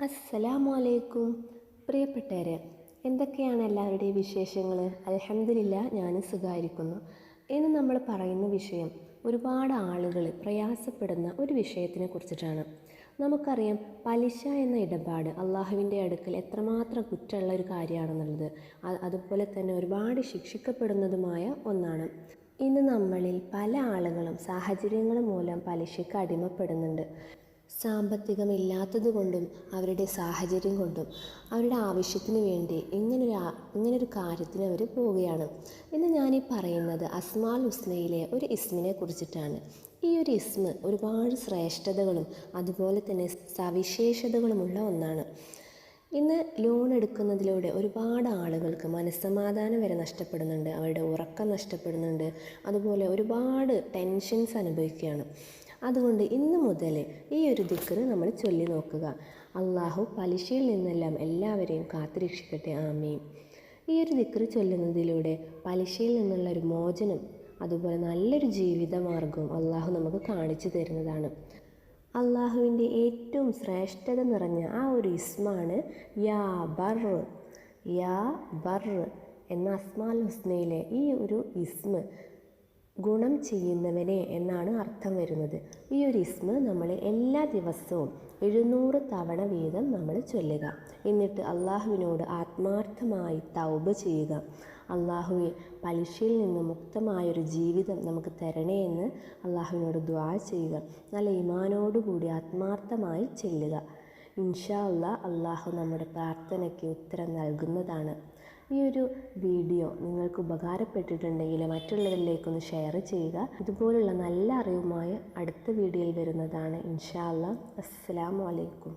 അസ്സലാമു അലൈക്കും പ്രിയപ്പെട്ടവരെ എന്തൊക്കെയാണ് എല്ലാവരുടെയും വിശേഷങ്ങൾ അലഹമില്ല ഞാൻ സുഖമായിരിക്കുന്നു ഇന്ന് നമ്മൾ പറയുന്ന വിഷയം ഒരുപാട് ആളുകൾ പ്രയാസപ്പെടുന്ന ഒരു വിഷയത്തിനെ കുറിച്ചിട്ടാണ്. നമുക്കറിയാം പലിശ എന്ന ഇടപാട് അള്ളാഹുവിന്റെ അടുക്കൽ എത്രമാത്രം കുറ്റമുള്ള ഒരു കാര്യമാണെന്നുള്ളത്. അതുപോലെ തന്നെ ഒരുപാട് ശിക്ഷിക്കപ്പെടുന്നതുമായ ഒന്നാണ്. ഇന്ന് നമ്മളിൽ പല ആളുകളും സാഹചര്യങ്ങൾ മൂലം പലിശയ്ക്ക് അടിമപ്പെടുന്നുണ്ട്. സാമ്പത്തികമില്ലാത്തത് കൊണ്ടും അവരുടെ സാഹചര്യം കൊണ്ടും അവരുടെ ആവശ്യത്തിന് വേണ്ടി ഇങ്ങനൊരു ഇങ്ങനൊരു കാര്യത്തിന് അവർ പോവുകയാണ്. ഇന്ന് ഞാനീ പറയുന്നത് അസ്മാൽ ഹുസ്നയിലെ ഒരു ഇസ്മിനെ കുറിച്ചിട്ടാണ്. ഈ ഒരു ഇസ്മ ഒരുപാട് ശ്രേഷ്ഠതകളും അതുപോലെ തന്നെ സവിശേഷതകളുമുള്ള ഒന്നാണ്. ഇന്ന് ലോൺ എടുക്കുന്നതിലൂടെ ഒരുപാട് ആളുകൾക്ക് മനസ്സമാധാനം വരെ നഷ്ടപ്പെടുന്നുണ്ട് അവരുടെ ഉറക്കം നഷ്ടപ്പെടുന്നുണ്ട് അതുപോലെ ഒരുപാട് ടെൻഷൻസ് അനുഭവിക്കുകയാണ്. അതുകൊണ്ട് ഇന്ന് മുതൽ ഈ ഒരു ദിക്കറ് നമ്മൾ ചൊല്ലി നോക്കുക. അള്ളാഹു പലിശയിൽ നിന്നെല്ലാം എല്ലാവരെയും കാത്തുരക്ഷിക്കട്ടെ ആമീൻ. ഈ ഒരു ദിക്കറ് ചൊല്ലുന്നതിലൂടെ പലിശയിൽ നിന്നുള്ള ഒരു മോചനം അതുപോലെ നല്ലൊരു ജീവിതമാർഗവും അള്ളാഹു നമുക്ക് കാണിച്ചു തരുന്നതാണ്. അള്ളാഹുവിന്റെ ഏറ്റവും ശ്രേഷ്ഠത നിറഞ്ഞ ആ ഒരു ഇസ്മാണ് യാ ബർ. യാ ബർ എന്ന അസ്മാൽ ഹുസ്നയിലെ ഈ ഒരു ഇസ്മ. ഗുണം ചെയ്യുന്നവനെ എന്നാണ് അർത്ഥം വരുന്നത്. ഈ ഒരു ഇസ്മ നമ്മൾ എല്ലാ ദിവസവും എഴുന്നൂറ് തവണ വീതം നമ്മൾ ചൊല്ലുക. എന്നിട്ട് അള്ളാഹുവിനോട് ആത്മാർത്ഥമായി തൗബ ചെയ്യുക. അള്ളാഹുവെ പലിശയിൽ നിന്ന് മുക്തമായൊരു ജീവിതം നമുക്ക് തരണേ എന്ന് അള്ളാഹുവിനോട് ദ്വാ ചെയ്യുക. നല്ല ഇമാനോടുകൂടി ആത്മാർത്ഥമായി ചെല്ലുക. ഇൻഷാ അള്ളാ അള്ളാഹു നമ്മുടെ പ്രാർത്ഥനയ്ക്ക് ഉത്തരം നൽകുന്നതാണ്. ഈ ഒരു വീഡിയോ നിങ്ങൾക്ക് ഉപകാരപ്പെട്ടിട്ടുണ്ടെങ്കിൽ മറ്റുള്ളവരിലേക്കൊന്ന് ഷെയർ ചെയ്യുക. ഇതുപോലുള്ള നല്ല അറിവുമായി അടുത്ത വീഡിയോയിൽ വരുന്നതാണ് ഇൻഷാ അസ്സാം അലൈക്കും.